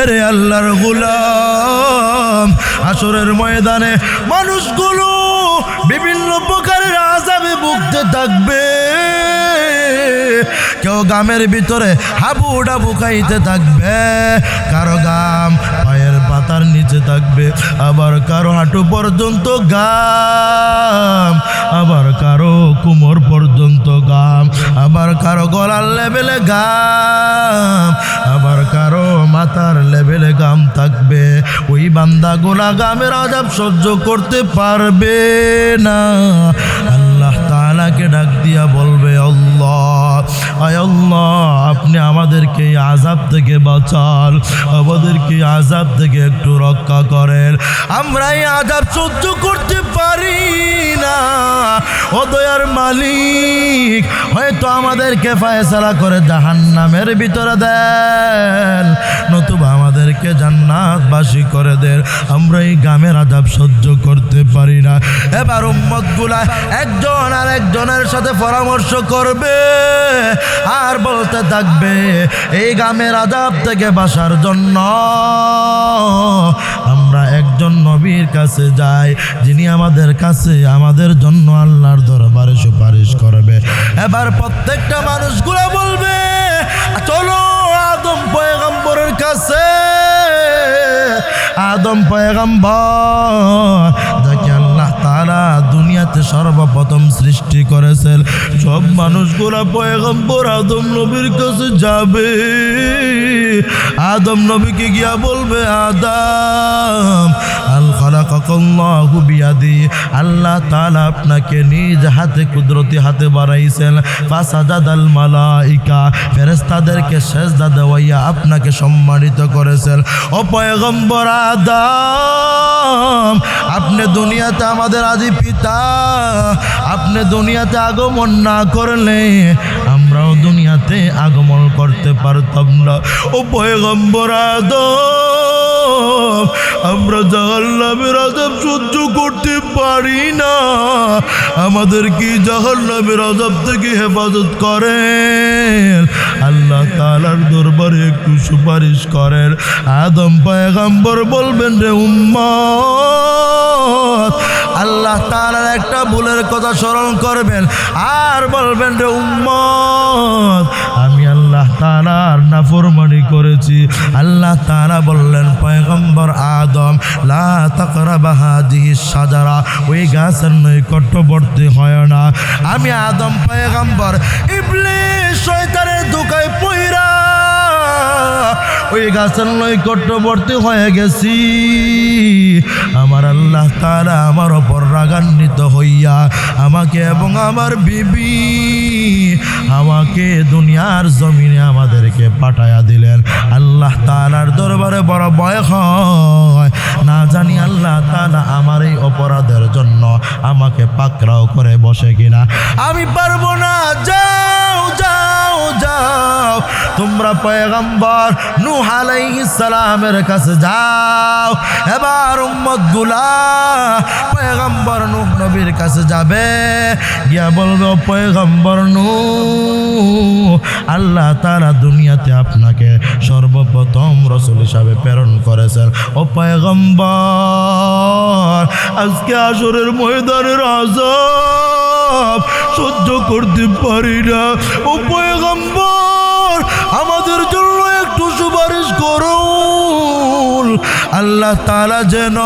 এরে আল্লাহর গোলাম আসরের ময়দানে মানুষগুলো বিভিন্ন প্রকারের আজাবে ভুগতে থাকবে। কেউ গামের ভিতরে হাবু ডাবু খাইতে থাকবে, কারও গাম পাতার নিচে থাকবে। আবার কারও হাঁটু পর্যন্ত গাম আবার কারও কোমর পর্যন্ত গাম আবার কারও গলার লেভেলে গাম আবার কারও মাথার লেভেলে গাম থাকবে। ওই বান্দা গোলা গামের আজাব সহ্য করতে পারবে না। আল্লাহ তালাকে ডাক দিয়া বলবে আয় আল্লাহ, আপনি আমাদেরকে আজাব থেকে বাঁচান, আমাদেরকে আজাব থেকে একটু রক্ষা করেন। আমরা এই আজাব সহ্য করতে পারি না, ও দয়ার মালিক। হয়তো আমাদেরকে ফায়সালা করে জাহান্নামের ভিতরে দেন। আমাদেরকে জান্নাতবাসী করে দেন। আমরা এই গ্রামের আজাব সহ্য করতে পারি না। এবার উম্মতগুলা একজন আর একজনের সাথে পরামর্শ করবে আর বলতে থাকবে, এই গ্রামের আজাব থেকে বাসার জন্য আমরা একজন নবীর কাছে যাই, যিনি আমাদের কাছে আমাদের জন্য আল্লাহর দরবারে সুপারিশ করবে। এবার প্রত্যেকটা মানুষগুলো বলবে, চলো আদম পয়গম্বরের কাছে, আদম পয়গম্বর যাকে আল্লাহ দুনিয়াতে সর্বপ্রথম সৃষ্টি করেছেন। সব মানুষগুলা পয়গম্বর আদম নবীর কাছে যাবে। আদম নবীকে গিয়া বলবে, আদম বিয়াদি। আল্লাহ তাআলা আপনাকে নিজ হাতে, কুদরতি হাতে বাড়াইছেন ফাসাজাদাল মালাইকা, ফেরেশতাদেরকে দেওয়াইয়া আপনাকে সম্মানিত করেছেন। ও পয়গম্বর আদম, আপনি দুনিয়াতে আমাদের আদি পিতা। আপনি দুনিয়াতে আগমন না করলে আমরাও দুনিয়াতে আগমন করতে পারতাম না। ও পয়গম্বর আদম আমরা জাহান্নামের আজাব সহ্য করতে পারি না। আমাদের কি জাহান্নামের আজাব থেকে হেফাজত করেন? আল্লাহ তালার দরবারে একটু সুপারিশ করেন। আদম পয়গম্বর বলবেন, রে উম্মত, আল্লাহ তালার একটা ভুলের কথা স্মরণ করবেন। আর বলবেন, রে উম্মত, আমি আল্লাহ তালার নাফরমানি করেছি। আল্লাহ তালা বললেন, পয়গম্বর আদম, লা তাকরাবা হাদিহি সাজারা ওই গাছের নৈকট্যবর্তী হয় না। আমি আদম পয়গম্বর ইবলিশ শয়তানের দুকায় পইরা ওই গাছের নৈকট্যবর্তী হয়ে গেছি। আমার আল্লাহ তারা আমার ওপর রাগান্বিত হইয়া আমাকে এবং আমার বিবি আমাকে দুনিয়ার জমিনে আমাদেরকে পাঠায়া দিলেন। আল্লাহ তালার দরবারে বড় ভয় হয়। না জানি আল্লাহ তালা আমার এই অপরাধের জন্য আমাকে পাকড়াও করে বসে কিনা। আমি পারব না। তোমরা পয়গম্বর নূহ আলাইহিস সালামের কাছে যাও। এবার উম্মত পয়গম্বর নূহ নবীর কাছে যাবে। গিয়া বলবে পয়গম্বর নূহ, আল্লাহ তারা দুনিয়াতে আপনাকে সর্বপ্রথম রসুল হিসাবে প্রেরণ করেছেন। ও পয়গম্বর, আজকে আসরের ময়দানের আজাব সহ্য করতে পারি না। ও পয়গম্বর আমাদের জন্য একটু সুপারিশ করুন। আল্লাহ তারা যেন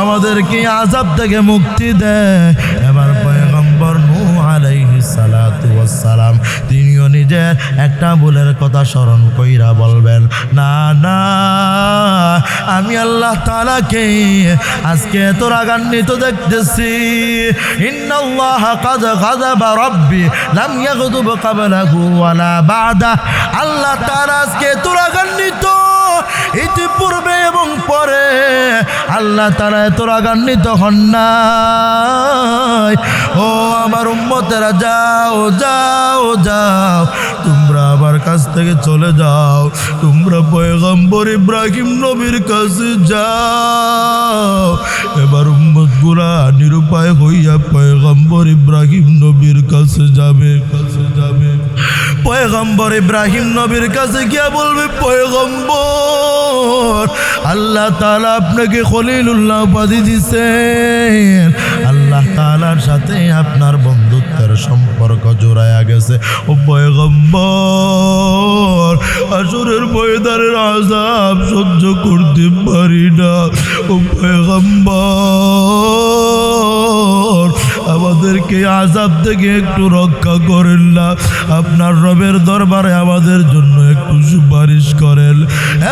আমাদেরকে আজাব থেকে মুক্তি দেয়। এবার পয়গম্বর সালাতু সালাম তিনিও নিজের একটা ভুলের কথা স্মরণ কইরা বলবেন, না না আমি আল্লাহ তালাকে আজকে এত রাগান্বিত দেখতেছি। আল্লাহ তাআলা আজকে এত রাগান্বিত। ইতিপূর্বে এবং পরে আল্লাহ তারা এত রাগান্বিত হন নাই। ও আমার উম্মতেরা, যাও যাও যাও। আমার কাছ থেকে চলে যাও। তোমরা পয়গম্বর ইব্রাহিম নবীর কাছে যাও। এবার উম্মতগুলা নিরুপায় হইয়া পয়গম্বর ইব্রাহিম নবীর কাছে যাবে। কাছে যাবে পয়গম্বর ইব্রাহিম নবীর কাছে গিয়া বলবে, পয়গম্বর, আল্লাহ তালা আপনাকে খলিলুল্লাহ উপাধি দিছেন। তালার সাথে আপনার বন্ধুত্বের সম্পর্ক জোড়ায়া গেছে। ও পয়গম্বর, আসরের ময়দানের আজাব সহ্য করতে পারি না। ও পয়গম্বর, আমাদেরকে আজাব থেকে একটু রক্ষা করেন না। আপনার রবের দরবারে আমাদের জন্য একটু সুপারিশ করেন।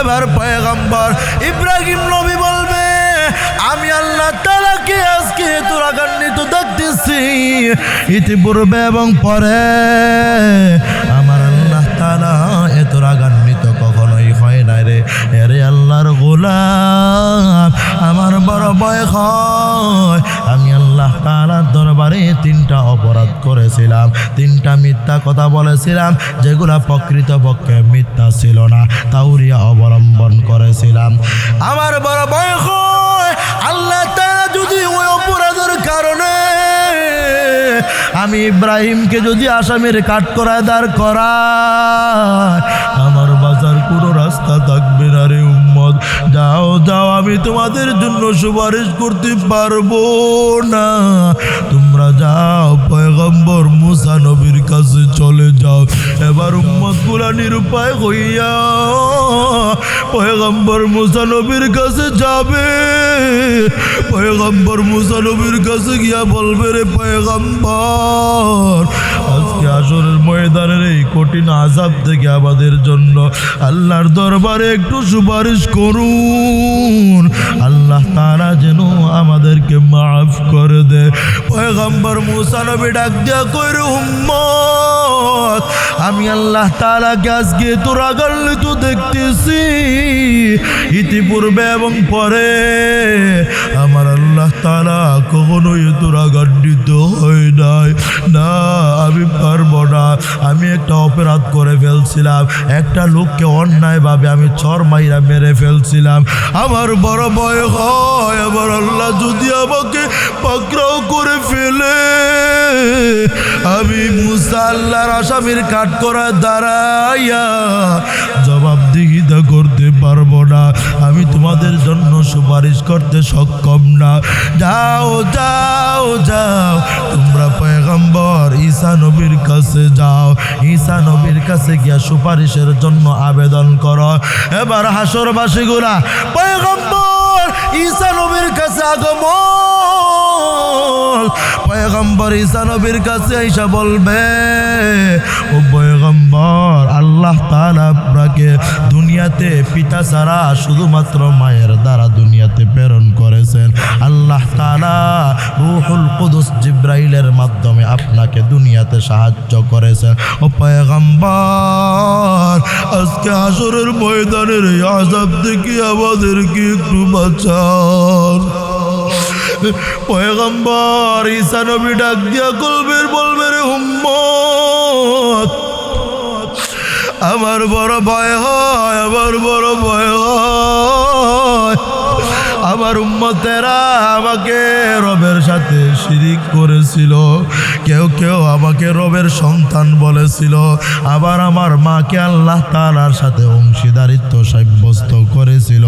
এবার পয়গম্বর, ইব্রাহিম নবী আমি আল্লাহ তালাকে আজকে তোর আগান্বিত দেখতেছি। ইতিপূর্বে এবং পরে আমার আল্লাহ তালা এত রাগান্বিত কখনোই হয় না রে। এরে আল্লাহর গোলাম, আমার বড় ভয় হয়। আমি আল্লাহ তালার দরবারে তিনটা অপরাধ করেছিলাম, তিনটা মিথ্যা কথা বলেছিলাম, যেগুলা প্রকৃত পক্ষে মিথ্যা ছিল না তাউরিয়া অবলম্বন করেছিলাম। আমার বড় হয়। যদি অপরাধের কারণে আমি ইব্রাহিমকে যদি আসামির কাঠ করায় দাঁড় করায়, আমার বাজার কোনো রাস্তা থাকবে না রে উম্মদ যাও যাও, আমি তোমাদের জন্য সুপারিশ করতে পারব না। তোমরা যাও, পয়গম্বর মুসা নবীর কাছে চলে যাও। এবার উম্মদগুলা নিরুপায় হইয়া পয়গম্বর মুসা নবীর কাছে যাবে। পয়গম্বর মুসা নবীর কাছে গিয়া বলবে, রে পয়গম্বর, আজকে আসরের ময়দানের এই কঠিন আজাব থেকে আমাদের জন্য আল্লাহর দরবারে একটু সুপারিশ করুন। আল্লাহ তারা যেন আমাদেরকে মাফ করে দে। পয়গম্বর মুসা নবী ডাক দিয়া কইরে, উম্মত আমি আল্লাহ তালাকে আজকে গল্লি তো দেখতেছি। ইতিপূর্বে এবং পরে আমার আল্লাহ তালা কখনোই তোরা গণ্ডিত হয় নাই না, আমি পারব না। আমি একটা অপরাধ করে ফেলছিলাম। একটা লোককে অন্যায়ভাবে আমি চর মাইরা মেরে ফেলছিলাম। আমার বড় ভয় হয়, আমার আল্লাহ যদি আমাকে পাকড়াও করে ফেলে, আমি মুসা আল্লাহর আসামির কাঠ করা দাঁড়াইয়া জবাবদিহিতা করতে পারব না। আমি তোমাদের জন্য সুপারিশ করতে সক্ষম না। যাও যাও যাও। তোমরা পয়গম্বর ঈসা নবীর কাছে যাও। ঈসা নবীর কাছে গিয়া সুপারিশের জন্য আবেদন করো। এবার হাসরবাসীগুলা, পয়গম্বর ঈসা নবীর কাছে আগমন। পয়গম্বর ঈসা নবীর কাছে এসে বলবে, ও আল্লাহ আপনাকে দুনিয়াতে পিতা ছাড়া শুধুমাত্র মায়ের দ্বারা দুনিয়াতে প্রেরণ করেছেন। আল্লাহ তাআলা রুহুল কুদুস জিব্রাইলের মাধ্যমে আপনাকে দুনিয়াতে সাহায্য করেছেন। ও পয়গম্বর, আজকে আসরের ময়দানের আজাব থেকে আমাদেরকে একটু বাঁচান। পয়গম্বর, ঈসা নবী ডাক দিয়া কলবের বলবে রে আমার বড় ভয় হয়, আমার বড় ভয় হয়। আমার উম্মতেরা আমাকে রবের সাথে শিরিক করেছিল। কেউ কেউ আমাকে রবের সন্তান বলেছিল। আবার আমার মাকে আল্লাহ তালার সাথে অংশীদারিত্ব সাব্যস্ত করেছিল।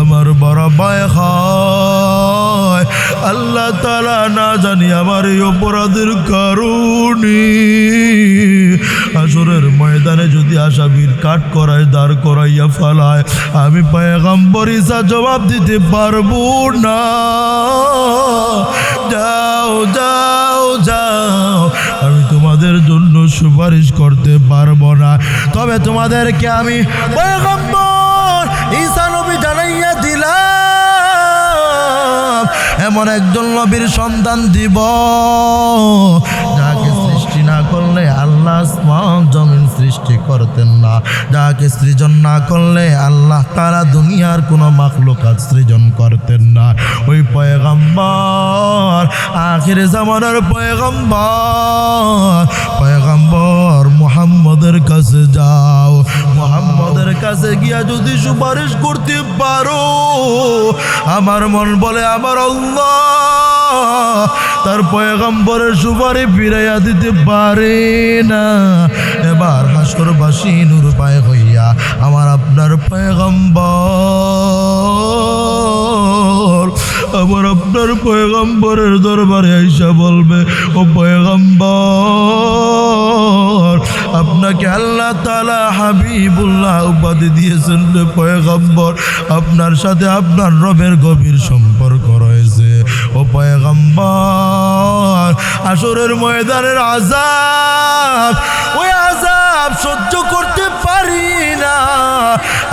আমার বড় ভয় হয়, আল্লাহ তালা না জানি আমার এই অপরাধের কারণে। আসরের ময়দানে যদি আসামির কাঠ করায়, দাঁড় করাইয়া ফালায়, আমি পায়গাম্বর ইসা জবাব দিতে পারব না। যাও যাও যাও। আমি তোমাদের জন্য সুপারিশ করতে পারব না। তবে তোমাদেরকে আমি জানাইয়া দিলাম, এমন একজন নবীর সন্তান দিব, যাকে সৃষ্টি না করলে আল্লাহ করতেন না। যাকে সৃজন না করলে আল্লাহ তারা দুনিয়ার কোনো মাখলুকাত সৃজন করতেন না। ওই পয়গম্বর, আখির জামানার পয়গম্বর পয়গম্বর মোহাম্মদের কাছে যাও। মুহাম্মদের কাছে গিয়া যদি সুপারিশ করতে পারো, আমার মন বলে আমার তার পয়গম্বরের সুপারি ফিরাইয়া দিতে পারে না। এবার হাসরবাসী নূর পায় হইয়া আমার আপনার পয়গম্বর, আমার আপনার পয়গম্বরের দরবারে আইসা বলবে, ও পয়গম্বর আপনাকে আল্লাহ তালা হাবিবুল্লাহ উপাধি দিয়েছেন পয়গম্বর। আপনার সাথে আপনার রবের গভীর সম্পর্ক রয়েছে। ও পয়গম্বর, আসরের ময়দানের আজাব ওই আজাব সহ্য করতে পারি না।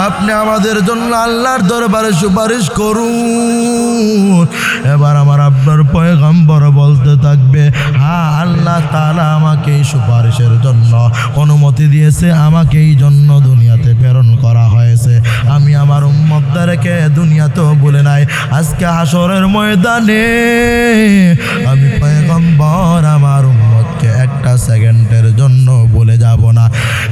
আপনি আমাদের জন্য আল্লাহর দরবারে সুপারিশ করুন। এবার আমার আপনার পয়গম্বর বলতে থাকবে আল্লাহ তাআলা আমাকে সুপারিশের জন্য অনুমতি দিয়েছে, আমাকে এই জন্য দুনিয়াতে প্রেরণ করা হয়েছে। আমি আমার উম্মতদেরকে দুনিয়াতেও বলে নাই, আজকে হাসরের ময়দানে আমি পয়গম্বর আমার উম্মতকে একটা সেকেন্ডের জন্য বলে যাব না।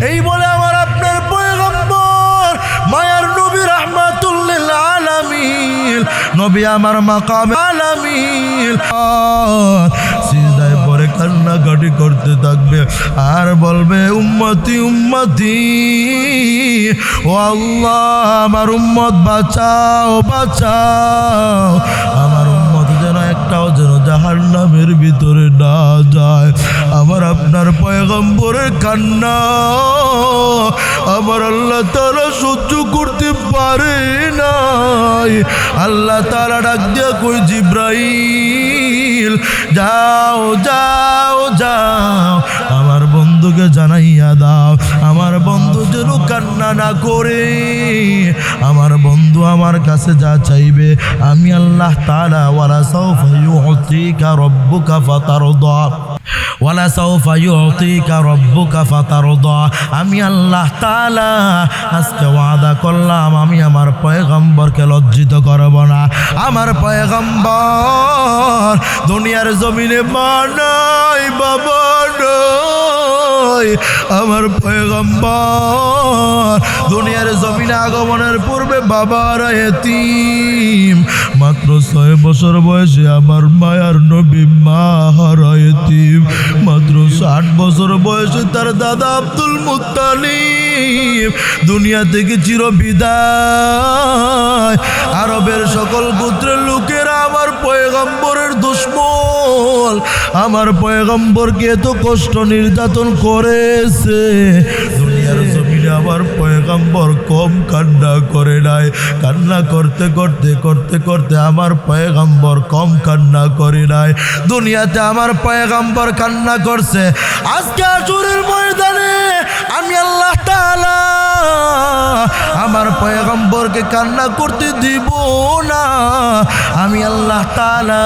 এই বলে আমার আপনার পয়গম্বর, মায়ার নবী রহমাতুল্লিল আলামিন, নবী আমার মাকাম পরে কান্নাকাটি করতে থাকবে। আর বলবে, উম্মতি উম্মতি, ও আল্লাহ, আমার উম্মত বাঁচাও বাঁচাও। আমার উম্মত যেন একটাও যেন জাহার নামের ভিতরে না যায়। আমার আপনার পয়গম্বরের কান্না, আমার আল্লাহ তারা সহ্য করতে পারে নাই। আল্লাহ তারা ডাক দিয়া কই জিব্রাইল যাও যাও যাও, আমার বন্ধুকে জানাইয়া দাও, আমার বন্ধু যেন কান্না না করে, আমার বন্ধু আমার কাছে যা চাইবে, আমি আল্লাহ তালা ওয়ালা সাউফা ইউতিকা রব্বুকা ফাতারদা। ওয়ালা সাউফা ইউতিকা রব্বুকা ফাতারদা। আমি আল্লাহ তাআলা আজকে ওয়াদা করলাম, আমি আমার পয়গম্বরকে লজ্জিত করব না। আমার পয়গম্বর দুনিয়ার জমিনে মানাই বাবা আমার পয়গম্বর, দুনিয়ার জমিনে আগমনের পূর্বে বাবার এতিম। মাত্র ছয় বছর বয়সে আমার মায়ার নবী মা হারা এতিম। মাত্র ষাট বছর বয়সে তার দাদা আব্দুল মুত্তালিব। দুনিয়া থেকে চির বিদায়। আরবের সকল গোত্রের লোকেরা আমার পয়গম্বরের দুশ্মন। আমার পয়গম্বরকে এত কষ্ট নির্যাতন করেছে। দুনিয়ার জমিনে আমার পয়গম্বর কম কান্না করে নাই। কান্না করতে করতে করতে করতে আমার পয়গম্বর কম কান্না করে নাই। দুনিয়াতে আমার পয়গম্বর কান্না করছে। আজকে আসুরের ময়দানে আমি আল্লাহ তাআলা আমার পয়গম্বরকে কান্না করতে দিব না। আমি আল্লাহ তালা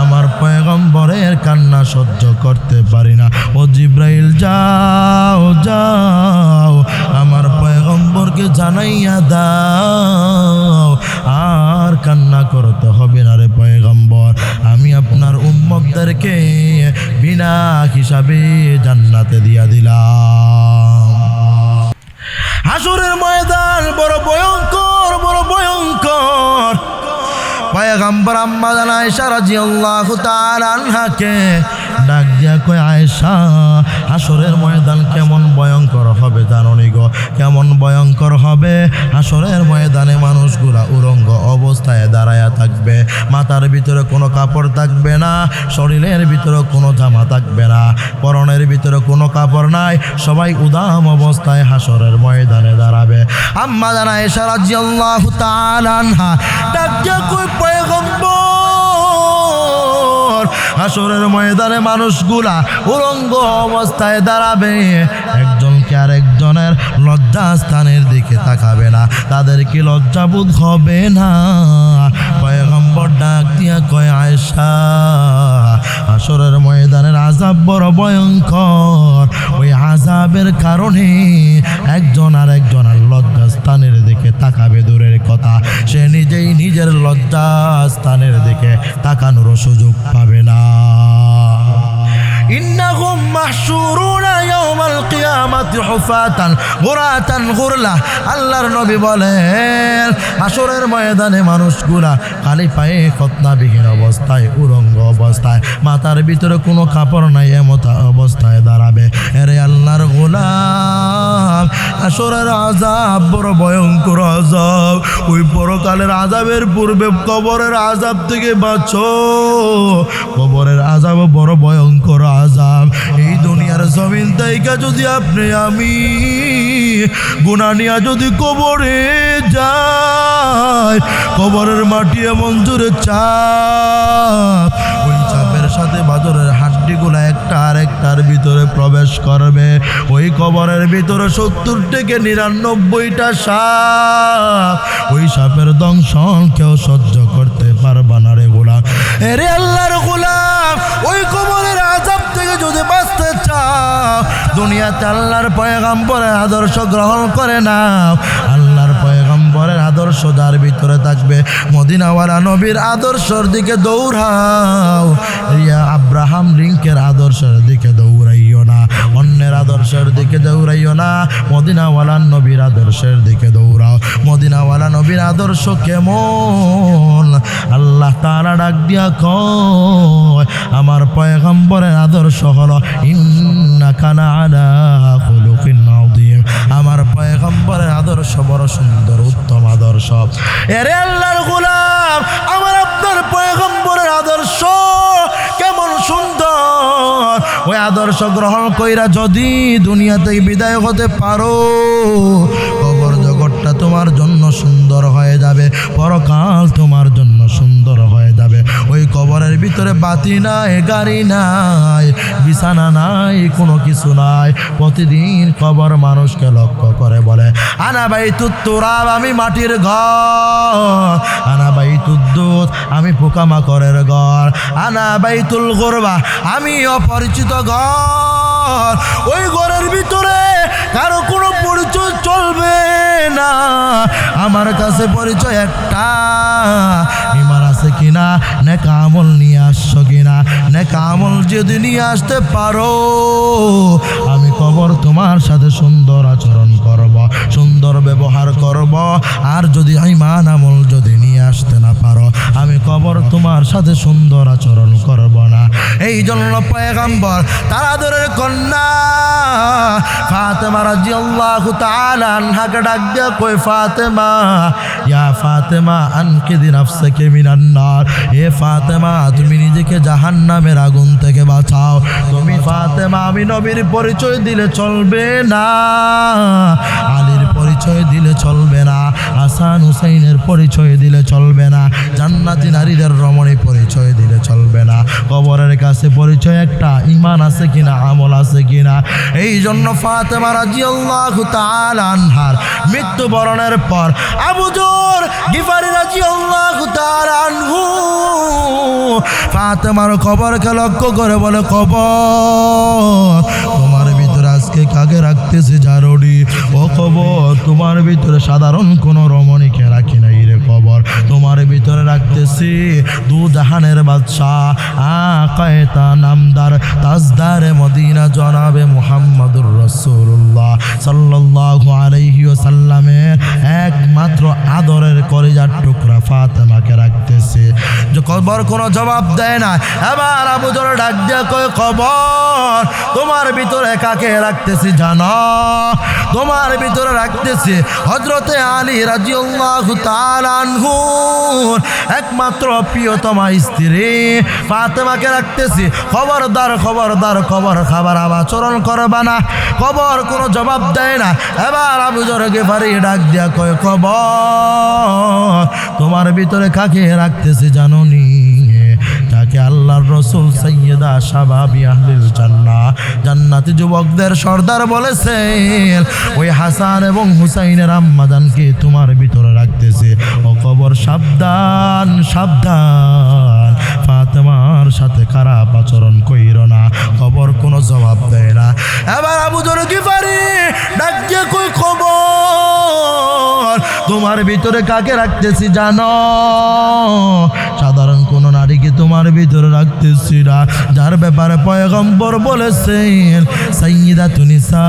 আমার পয়গম্বরের কান্না সহ্য করতে পারি না। ও জিব্রাইল, যাও যাও, আমার পয়গম্বরকে জানাইয়া দাও। আর কান্না করতে হবে না রে পয়গম্বর। আমি আপনার উম্মতদেরকে বিনা হিসাবে জান্নাতে দিয়া দিলাম। হাসুরের ময়দান বড় ভয়ঙ্কর বড় ভয়ঙ্কর। পায়গাম্বর আম্মা জানায় সারা জিয়াল্লাহু তাআলা আনহাকে ডাক দিয়া কয়, আয়েশা, হাসরের ময়দান কেমন ভয়ঙ্কর হবে জাননি গো? কেমন ভয়ঙ্কর হবে? হাসরের ময়দানে মানুষগুলা উরঙ্গ অবস্থায় দাঁড়ায়া থাকবে। মাথার ভিতরে কোনো কাপড় থাকবে না, শরীরের ভিতরে কোনো জামা থাকবে না, পরনের ভিতরে কোনো কাপড় নাই। সবাই উদাম অবস্থায় হাসরের ময়দানে দাঁড়াবে। আম্মা জানা এসা রাজিয়াল্লাহু তাআলা আনহা ডাক কই পয়গম্বর হাসরের ময়দানে মানুষগুলা উলঙ্গ অবস্থায় দাঁড়াবে। একজনকে আরেকজনের লজ্জা স্থানের দিকে তাকাবে না। তাদের কি লজ্জাবোধ হবে না? পয়গম্বর ডাক দিয়া কয় আয়সা আসরের ময়দানের আজাব বড় ভয়ঙ্কর। ওই আজাবের কারণে একজন আর দিকে তাকানোর সুযোগ পাবে না। ইন্নাহুম মাহশুরুনা ইয়াউমাল কিয়ামাতি হুফাতান গুরাতান গুরলা। আল্লাহর হাসরের খালি পায়ে খতনাবিহীন অবস্থায়, উরঙ্গ অবস্থায়, মাথার ভিতরে কোনো কাপড় নাই, এমতা অবস্থায় দাঁড়াবে। এরে আল্লাহর গোলাম আসরের আজাব বড় ভয়ঙ্কর আজাব ওই পরকালের আজাবের পূর্বে কবরের আজাব থেকে বাঁচো। কবরের আজাব বড় ভয়ঙ্কর আজাব এই দুনিয়ার জমিন তাইকা যদি আপনি আমি গুনা নিয়া যদি কবরে যায় কবরের মাটি এমন জোরে চাপ, ওই চাপের সাথে বাদরের হাড্ডিগুলা একটা আরেকটার ভিতরে প্রবেশ করবে। ওই কবরের ভিতরে সত্তর থেকে নিরানব্বইটা সাপ, ওই সাপের দংশন কেউ সহ্য করতে পারবা না। রে আল্লাহর গোলাম, ওই কবরের আজাব থেকে যদি বাঁচতে চাও, দুনিয়াতে আল্লাহর পয়গাম্বরের আদর্শ গ্রহণ করে না আল্লাহর পয়গাম্বরের আদর্শ যার ভিতরে থাকবে, মদিনাওয়ালা নবীর আদর্শর দিকে দৌড়াও। রিয়া আব্রাহাম লিঙ্কের আদর্শের দিকে দৌড়াইও না, অন্যের আদর্শের দিকে দৌড়াইও না, মদিনাওয়ালা নবীর আদর্শের দিকে দৌড়াও। মদিনাওয়ালা নবীর আদর্শ কেমন? আল্লাহ তারা ডাক দিয়া কয়, আমার পয়গম্বরের আদর্শ হলো আমার পয়গম্বরের আদর্শ বড় সুন্দর, উত্তম আদর্শ। এরে আল্লাহর গোলাম, আমার আপনার পয়গম্বরের আদর্শ কেমন সুন্দর? ওই আদর্শ গ্রহণ কইরা যদি দুনিয়া থেকে বিদায় হতে পারো তোমার জন্য সুন্দর হয়ে যাবে। পরকাল তোমার জন্য সুন্দর হয়ে যাবে। ওই কবরের ভিতরে বাতি নাই, গাড়ি নাই, বিছানা নাই, কোনো কিছু নাই। প্রতিদিন কবর মানুষকে লক্ষ্য করে বলে, আনা ভাই তুত্তুরাব আমি মাটির ঘর। আনা ভাই তুদ্দুত আমি পোকামাকড়ের ঘর। আনা বাইতুল গোরবা, আমি অপরিচিত ঘর। ওই ঘরের ভিতরে কারও কোনো পরিচয় চলবে না। আমার কাছে পরিচয় একটা। ইমান আছে কিনা? নেকা আমল নিয়ে আসছো কিনা? নেকা কামল যদি নিয়ে আসতে পারো, আমি কবর তোমার সাথে সুন্দর আচরণ করব, সুন্দর ব্যবহার করব। আর যদি ইমান আমল যদি আসতে না পারো। আমি কবর তোমার সাথে সুন্দর আচরণ করব না। এই জন্য পয়গাম্বর, তারাদরের কন্যা ফাতেমা রাদিয়াল্লাহু তাআলা আনহাকে ডাক দিয়া কই ফাতেমা, ইয়া ফাতেমা, আনকিদি নাফসাকে মিনান নার। এ ফাতেমা, তুমি নিজেকে জাহান্নামের আগুন থেকে বাঁচাও। তুমি ফাতেমা, আমি নবীর পরিচয় দিলে চলবে না। আলীর পরিচয় দিলে চলবে না। হাসান হুসাইনের পরিচয় দিলে চলবে না। জান্নাতি নারীদের রমণী পরিচয় দিলে চলবে না। কবরের কাছে পরিচয় একটা ইমান আছে কিনা, আমল আছে কিনা? এই জন্য ফাতেমা রাজিয়াল্লাহু তাআলা আনহার মৃত্যুবরণের পর আবু জোর গিফারি রাজিয়াল্লাহু তাআলা আনহু ফাতেমার কবরকে লক্ষ্য করে বলে, কবর তোমার কাকে রাখতেছে জারুরি ও খবর তোমার ভিতরে সাধারণ কোনো রমণীকে তোমার ভিতরে রাখতেছি। দু জাহানের বাদশাহ, আকায়তা নামদার, তাজদারে মদিনা জনাবে মুহাম্মাদুর রসুল্লাহ সাল্লাল্লাহু আলাইহি ওয়াসাল্লামের একমাত্র আদরের কলিজার টুকরা ফাতেমাকে রাখতেছে। যে কবর কোনো জবাব দেয় না। এবার আবু জোর ডাক দিয়ে কয়, কবর তোমার ভিতরে কাকে রাখতেছি জানো? তোমার ভিতরে রাখতেছি হজরতে আলী রাজিউল্লাহু তাআলা আনহুর একমাত্র প্রিয়তমা স্ত্রী। ফাতেমাকে রাখতেছি, খবরদার খবরদার, খবর খাবার আচরণ করবা না। খবর কোনো জবাব দেয় না। এবার আবু জরকে ভারি ডাক দিয়া কয় কবর তোমার ভিতরে কাকে রাখতেছি জাননি? আল্লাহর রসুল সৈয়দা শাবাবি আহলিল জান্নাহ। জান্নাতি যুবকদের সর্দার বলেছেন ওই হাসান এবং হুসাইনের আম্মাদানকে তোমার ভিতরে রাখতেছে। ও কবর সাবধান সাবধান। ফাতেমার সাথে খারাপ আচরণ কইর না খবর কোনো জবাব দেয় না। এবার আবু কি পারি ডাক দিয়ে কই খবর তোমার ভিতরে কাকে রাখতেছি জানো? সাধারণ কোনো নারীকে তোমার ভিতরে রাখতেছি না যার ব্যাপারে পয়গম্বর বলেছেন সাইয়্যিদা তুনিসা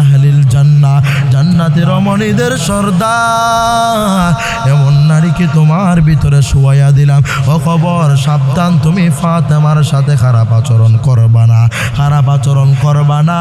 আহলিল জান্নাহ জান্নাতের রমণীদের সর্দার। এমন নারীকে তোমার ভিতরে শুয়াইয়া দিলাম। ও খবর সাবধান, তুমি ফাতেমার সাথে খারাপ আচরণ করবা না, খারাপ আচরণ করবা না।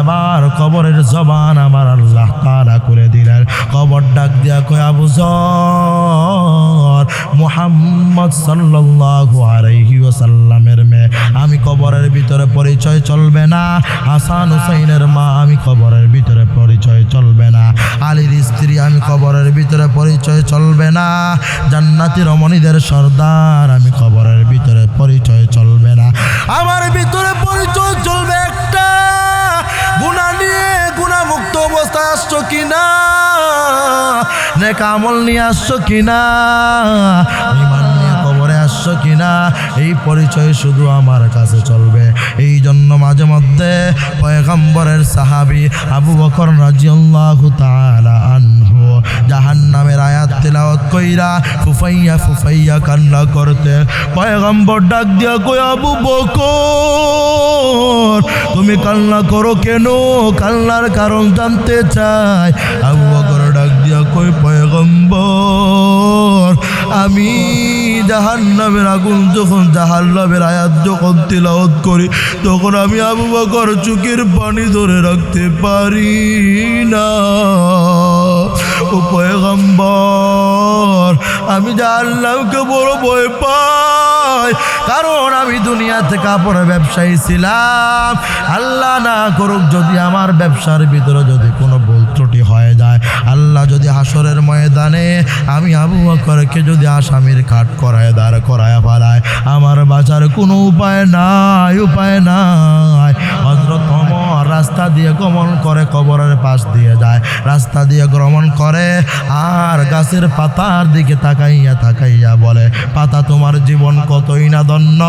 এবার কবরের জবান আমার আল্লাহ তারা করে দিলেন। কবর ডাক দিয়া কয়, আবু জর, মুহাম্মদ সাল্লাল্লাহু আলাইহি ওয়াসাল্লামের মেয়ে। আমি কবরের ভিতরে পরিচয় চলবে না। হাসান হুসাইনের মা, আমি কবরের ভিতরে পরিচয় চলবে না। আলীর স্ত্রী, আমি কবরের ভিতরে পরিচয় চলবে না। জান্নাতি রমণীদের সর্দার, আমি কবরের ভিতরে পরিচয় চলবে না। আমার ভিতরে পরিচয় চলবে একটা। গুণা নিয়ে গুণামুক্ত অবস্থায় আসছো কিনা? নেক আমল নিয়ে আসছো কিনা? আসছো কিনা? এই পরিচয় শুধু আমার কাছে চলবে। এই জন্য মাঝে মধ্যে পয়গম্বরের সাহাবি আবু বকর রাজিয়াল্লাহু তাআলা আনহু জাহান্নামের আয়াত তেলাওয়াত কইরা ফুফাইয়া ফুফাইয়া কান্না করতে, পয়গম্বর ডাক দিয়া কই আবু বকর, তুমি কান্না করো কেন? কান্নার কারণ জানতে চাই। আবু বকর ডাক দিয়া কই পয়গম্বর আমি জাহান্নামের আগুন যখন জাহান্নামের আয়াত যখন তিলাওয়াত করি, তখন আমি আবু বকর চুকের পানি ধরে রাখতে পারি না। ও পয়গম্বর, আমি জাহান্নামকে বড় ভয় পাই, কারণ আমি দুনিয়াতে কাপড়ের ব্যবসায়ী ছিলাম। আল্লাহ না করুক যদি আমার ব্যবসার ভিতরে যদি কোনো যদি হাসরের ময়দানে আমি আবু বকরকে যদি আসামির কাঠ করায় দাঁড় করায় ফেলায়, আমার বাঁচার কোনো উপায় নাই উপায় নাই। হজরত অমর রাস্তা দিয়ে গমন করে কবরের পাশ দিয়ে যায়। রাস্তা দিয়ে গমন করে আর গাছের পাতার দিকে তাকাইয়া তাকাইয়া বলে, পাতা তোমার জীবন কতই না দন্য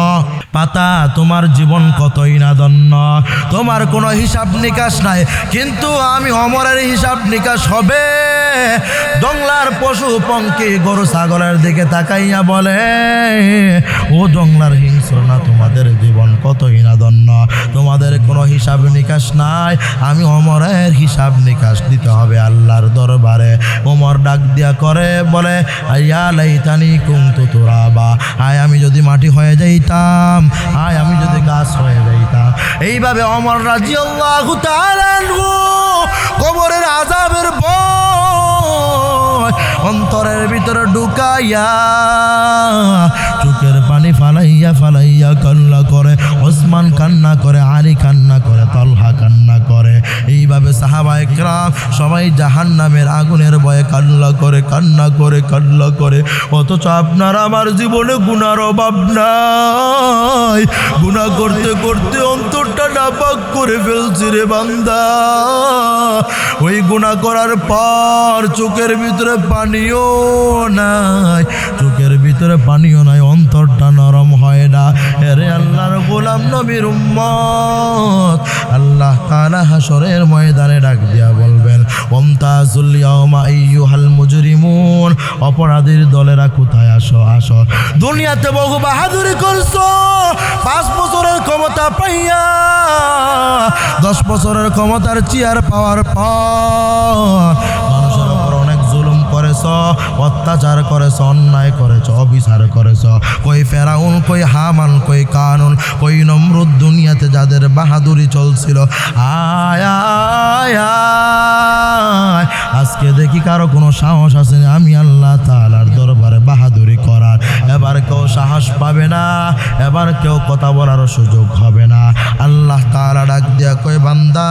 পাতা তোমার জীবন কতই না দন্য তোমার কোনো হিসাব নিকাশ নাই। কিন্তু আমি অমরের হিসাব নিকাশ হবে জংলার পশু পঙ্কি গরু ছাগলের দিকে তাকাইয়া বলে, ও জংলার হিংস্র না, তোমাদের জীবন কতই না তোমাদের কোনো হিসাব নিকাশ নাই। আমি অমরের হিসাব নিকাশ দিতে হবে আল্লাহর দরবারে। ওমর ডাক দিয়া করে বলে আইয়া লাইতানি কুমতু তোরাবা। আয়, আমি যদি মাটি হয়ে যাইতাম, আয়, আমি যদি গাছ হয়ে যাইতাম। এইভাবে অমর রাজি আল্লাহ কবরের আজাবের ভয় অন্তরের ভিতরে ঢুকাইয়া চোখের পানি ফালাইয়া ফালাইয়া সাহাবা একরাম সবাই জাহান নামের আগুনের ভয়ে কান্না করে কান্না করে কান্না করে। অথচ আপনার আমার জীবনে গুনার অভাব নাই। গুণা করতে করতে অন্তরটা নাপাক করে ফেলছি রে বান্দা। ওই গুণা করার পর চোখের ভিতরে পানিও নাই। চোখের ভিতরে পানিও নাই, অন্তরটা নরম হয় না। এরে আল্লাহর গোলাম নবীর উম্মত। আল্লাহ তাআলা হাসরের ময়দানে ডাক দিয়া বলবেন, ওমতাজুল ইয়াউমা আইয়ুহাল মুজরিমুন। অপরাধীর দলেরা কোথায়? আসো আসো। দুনিয়াতে বহু বাহাদুরি করছ, পাঁচ বছরের ক্ষমতা পাইয়া, দশ বছরের ক্ষমতার চেয়ার পাওয়ার পর অত্যাচার করেছ, অন্যায় করেছ, অবিচার করেছ কই ফেরাউন, কই হামান, কই কানুন, কই নমরুদ দুনিয়াতে যাদের বাহাদুরি চলছিল আয়া। আজকে দেখি কারও কোনো সাহস আছে আমি আল্লাহ তালার দরবারে বাহাদুরি এবার কেউ সাহস পাবে না, এবার কেউ কথা বলার সুযোগ হবে না। আল্লাহ তালা ডাক দিয়া কই বান্দা,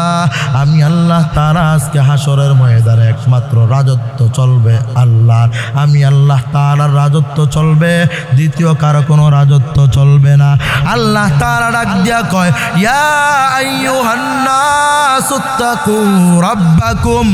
আমি আল্লাহ তারা আজকে হাসরের ময়দানে একমাত্র রাজত্ব চলবে আল্লাহ। আমি আল্লাহ তালার রাজত্ব চলবে, দ্বিতীয় কারও কোনো রাজত্ব চলবে না। আল্লাহ তারা ডাক দিয়া কয়, ইয়া রাব্বাকুম,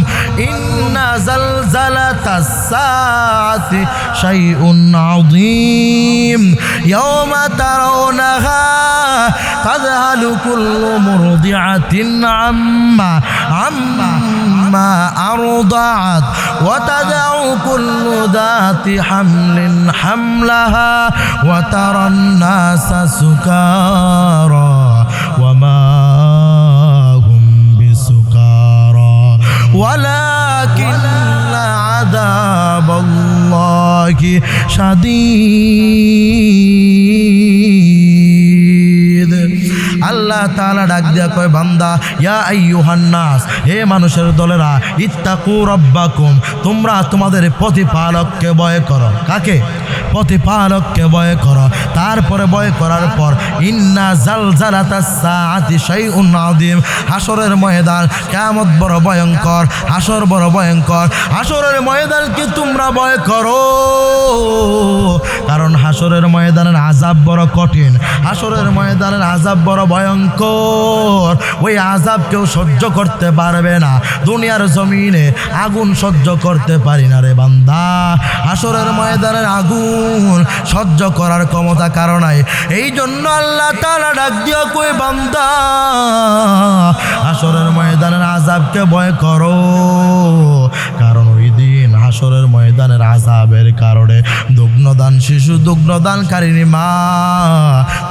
ইন্না জালজালাতাস সাআতি শাইউন আযীম। عظيم يوم ترونها تذهل كل مرضعة عما عما أرضعت وتدع كل ذات حمل حملها وترى الناس سكارى وما هم بسكارى ولا হয় কি সাদিদ আল্লাহ তালা ডাক দিয়া কয়, বান্দা, ইয়া আই ইউহান্নাস হে মানুষের দলেরা, ইত্তাকু রব্বাকুম, তোমরা তোমাদের প্রতিপালককে ভয় করো। কাকে? প্রতিপালককে ভয় করো। তারপরে ভয় করার পর, ইন্না আযীম। হাসরের ময়দান কিয়ামত বড় ভয়ঙ্কর হাসর বড় ভয়ঙ্কর। হাসরের ময়দানকে তোমরা ভয় করো? কারণ হাসরের ময়দানের আজাব বড় কঠিন হাসরের ময়দানের আজাব বড় ভয়ঙ্কর। ওই আজাব কেউ সহ্য করতে পারবে না, দুনিয়ার জমিনে আগুন সহ্য করতে পারি না রে বান্দা। হাসরের ময়দানের আগুন সহ্য করার ক্ষমতা কারণাই এই জন্য আল্লাহ তালা ডাক দিয়া কই বান্দা, আসরের ময়দানের আজাবকে ভয় করো। কারণ হাসরের ময়দানের আজাবের কারণে দুগ্নদান শিশু দুগ্নদানকারিনী মা,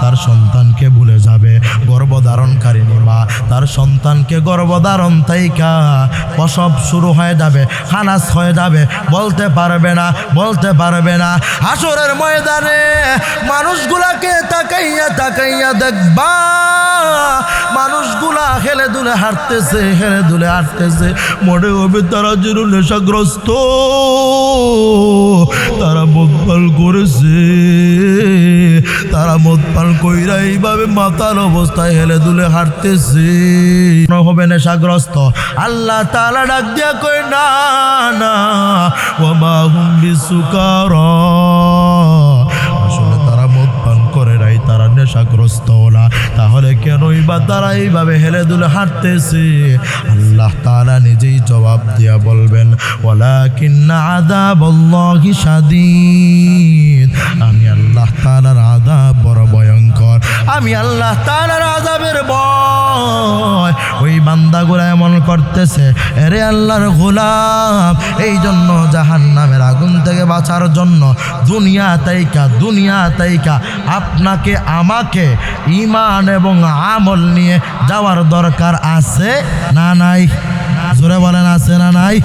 তার সন্তানকে ভুলে যাবে। গর্ভধারণকারিনী মা, তার সন্তানকে গর্ভধারণ তাইকা প্রসব শুরু হয়ে যাবে খানাস হয়ে যাবে। বলতে পারবে না, বলতে পারবে না। হাসরের ময়দানে মানুষগুলাকে তাকাইয়া তাকাইয়া দেখবা, মানুষগুলা হেলে দুলে হাঁটতেছে, হেলে দুলে হাঁটতেছে। মনে হবে তারা যেন নেশাগ্রস্ত। তারা মদপাল করেছে। তারা মদপাল কইরা এইভাবে মাতাল অবস্থায় হেলে দুলে হাঁটতেছে। হবে নেশাগ্রস্ত। আল্লাহ তালা ডাক দিয়া কই না না মা হুম বিসুকার। আসলে তারা মদ পান করে নাই, তারা নেশাগ্রস্ত না তাহলে কেনই বা তারা এইভাবে হেলে দুলে হাঁটতেছে? আল্লাহ তারা নিজেই জবাব দিয়া বলবেন ওলা কিন্না আদা বল্লহি সাদিদ আমি আল্লাহ তালার রাধা বড় ভয়ঙ্কর। আমি আল্লাহ তালার আদাবের ভয়। ওই বান্দাগুলা এমন করতেছে, এরে আল্লাহর গোলাম এই জন্য জাহান নামের আগুন থেকে বাঁচার জন্য দুনিয়া তাইকা দুনিয়া তাইকা, আপনাকে, আমাকে ইমান এবং আমল নিয়ে যাওয়ার দরকার আছে না নাই? জোরে বলেন, আছে না নাই?